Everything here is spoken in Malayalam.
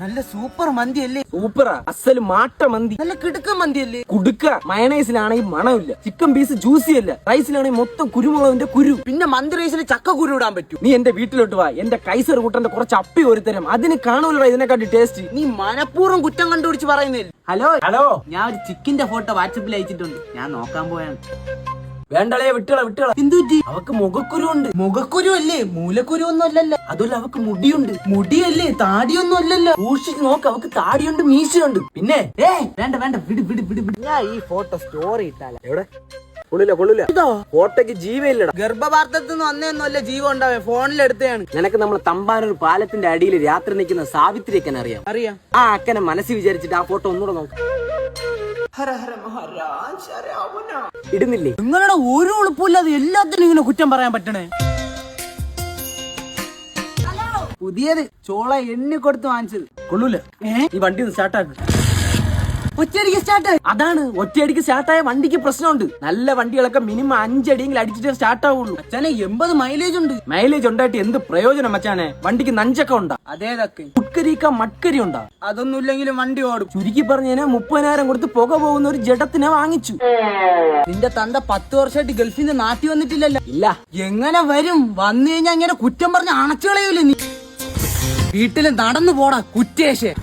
നല്ല സൂപ്പർ മന്തി അല്ലേ സൂപ്പറാ. അസൽ മാട്ട മന്തി. നല്ല കിടുക്ക മന്തി അല്ലേ കുടുക്ക മയണൈസിലാണെങ്കിൽ മണമില്ല. ചിക്കൻ പീസ് ജ്യൂസി അല്ല. റൈസിലാണെങ്കിൽ മൊത്തം കുരുമുളകിന്റെ കുരു. പിന്നെ മന്തി റൈസിൽ ചക്ക കുരു ഇടാൻ പറ്റും. നീ എന്റെ വീട്ടിലോട്ട് വാ. എന്റെ കൈസർ കൂട്ടന്റെ കുറച്ച് അപ്പി ഒരു തരം. അതിന് കാണൂലോ ഇതിനെക്കാട്ടി ടേസ്റ്റ്. നീ മനഃപൂർവം കുറ്റം കണ്ടുപിടിച്ച് പറയുന്നില്ല ഹലോ. ഹലോ. ഞാൻ ഒരു ചിക്കിന്റെ ഫോട്ടോ വാട്സപ്പിൽ അയച്ചിട്ടുണ്ട്. ഞാൻ നോക്കാൻ പോയാണ്. വേണ്ടളേ വിട്ടുകള വിട്ടുകള. എന്തുറ്റി അവക്ക് മുഖക്കുരു ഉണ്ട് മുഖക്കുരു അല്ലേ? മൂലക്കുരു ഒന്നും അല്ലല്ലോ. അതുപോലെ അവക്ക് മുടിയുണ്ട്. മുടിയല്ലേ? താടിയൊന്നും അല്ലല്ലോ. സൂക്ഷിച്ച് നോക്ക് അവക്ക് താടിയുണ്ട് മീശയുണ്ട്. പിന്നെ ഏ വേണ്ട വേണ്ട. വിട് വിട് വിട് വിട്. ഞാൻ ഈ ഫോട്ടോ സ്റ്റോറി ഇട്ടാല. എവിടെ? കൊള്ളില്ല കൊള്ളില്ല. ഇതോ? ഫോട്ടോക്ക് ജീവയില്ലടാ. ഗർഭപാത്രത്തിൽ നിന്ന് വന്നൊന്നും അല്ല ജീവൻ ഉണ്ടാവേ. ഫോണിലെടുത്തതാണ് നിനക്ക് നമ്മളെ തമ്പാനൂർ പാലത്തിന്റെ അടിയിൽ രാത്രി നിൽക്കുന്ന സാവിത്രി അക്കനെ അറിയാം? അറിയാം. ആ അക്കനെ മനസ്സിൽ വിചാരിച്ചിട്ട് ആ ഫോട്ടോ ഒന്നുകൂടെ നോക്ക്. ഇടുന്നില്ലേ? നിങ്ങളുടെ ഒരു ഉളുപ്പില്ലാതെ എല്ലാത്തിനും ഇങ്ങനെ കുറ്റം പറയാൻ പറ്റണേ? പുതിയത് ചോള എണ്ണി കൊടുത്ത് വാങ്ങിച്ചത്. കൊള്ളൂല. ഏ? ഈ വണ്ടി ഒന്ന് സ്റ്റാർട്ടാക്ക് ഒറ്റയടിക്ക് സ്റ്റാർട്ട് അതാണ് ഒറ്റയടിക്ക് സ്റ്റാർട്ടായ വണ്ടിക്ക് പ്രശ്നമുണ്ട്. നല്ല വണ്ടികളൊക്കെ മിനിമം അഞ്ചടിയെങ്കിലും അടിച്ചിട്ട് സ്റ്റാർട്ട് ആവുള്ളൂ. അച്ഛനെ എൺപത് മൈലേജ് ഉണ്ട്. മൈലേജ് ഉണ്ടായിട്ട് എന്ത് പ്രയോജനം അച്ഛനെ? വണ്ടിക്ക് നഞ്ചൊക്കെ ഉണ്ടാ? അതേതൊക്കെ? ഉട്കരിക്ക മട്കരി ഉണ്ടാ? അതൊന്നും ഇല്ലെങ്കിലും വണ്ടി ഓടും. ചുരുക്കി പറഞ്ഞതിനെ മുപ്പതിനായിരം കൊടുത്ത് പുക പോകുന്ന ഒരു ജഡത്തിനെ വാങ്ങിച്ചു. നിന്റെ തന്ത പത്ത് വർഷമായിട്ട് ഗൾഫിൽ നിന്ന് നാട്ടി വന്നിട്ടില്ലല്ലോ. ഇല്ല. എങ്ങനെ വരും? വന്നു കഴിഞ്ഞാ ഇങ്ങനെ കുറ്റം പറഞ്ഞ് അണച്ചു കളയൂലേ നീ? വീട്ടിൽ നടന്നു പോടാ കുറ്റേശേ.